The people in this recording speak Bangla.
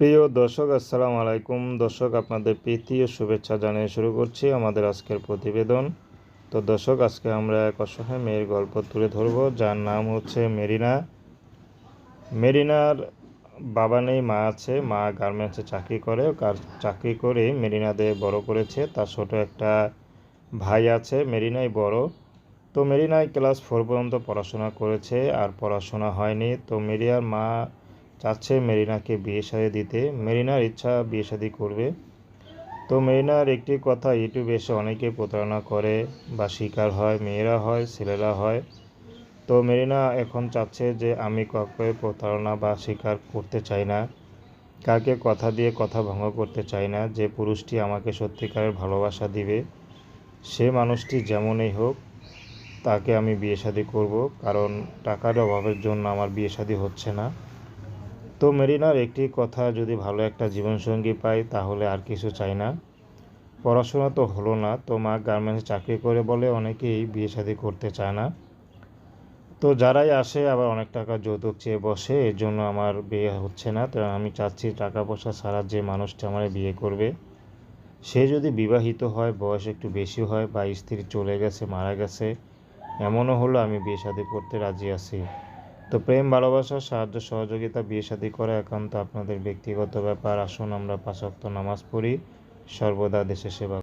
প্রিয় দর্শক, আসসালামু আলাইকুম। দর্শক, আপনাদের প্রীতি ও শুভেচ্ছা জানিয়ে শুরু করছি আমাদের আজকের প্রতিবেদন। তো দর্শক, আজকে আমরা এক অসহায় মেয়ের গল্প তুলে ধরব। যার নাম হচ্ছে মেরিনা। মেরিনার বাবা নেই, মা আছে। মা গার্মেন্টসে চাকরি করে। কার চাকরি করে মেরিনাদের বড় করেছে। তার ছোট একটা ভাই আছে, মেরিনাই বড়। তো মেরিনাই ক্লাস ফোর পর্যন্ত পড়াশোনা করেছে, আর পড়াশোনা হয়নি। তো মেরিয়ার মা চাচ্ছে মেরিনাকে বিয়ে শাদি দিতে। মেরিনার ইচ্ছা বিয়ে শাদি করবে। তো মেরিনার একটি কথা ইউটিউবে এসে অনেকে প্রতারণা করে, বা শিকার হয়, মেয়েরা হয়, ছেলেরা হয়। তো মেরিনা এখন চাচ্ছে যে আমি কাউকে প্রতারণা বা শিকার করতে চাই না। কাকে কথা দিয়ে কথা ভঙ্গ করতে চাই না। যে পুরুষটি আমাকে সত্যিকারের ভালোবাসা দিবে, সে মানুষটি যেমনই হোক, তাকে আমি বিয়ে শাদি করব। কারণ টাকার অভাবের জন্য আমার বিয়ে শাদি হচ্ছে না। তো মেরিনার একটি কথা যদি ভালো একটা জীবনসঙ্গী পাই তাহলে আর কিছু চাই না। পড়াশোনা তো হলো না, তো মা গার্মেন্টসে চাকরি করে বলে অনেকেই বিয়ে শাদি করতে চায় না। তো যারাই আসে আবার অনেক টাকা যৌতুক চেয়ে বসে, এর জন্য আমার বিয়ে হচ্ছে না। তো আমি চাচ্ছি টাকা পয়সা ছাড়া যে মানুষটা আমার বিয়ে করবে, সে যদি বিবাহিত হয়, বয়স একটু বেশি হয় বা স্ত্রী চলে গেছে, মারা গেছে, এমনও হলো আমি বিয়ে শাদি করতে রাজি আছি। তো প্রেম, ভালোবাসা, সাহায্য, সহযোগিতা, বিয়ে শাদী করে একান্ত আপনাদের ব্যক্তিগত ব্যাপার। আসুন আমরা পাঁচক্ত নামাজ পড়ি। সর্বদা দেশে সেবা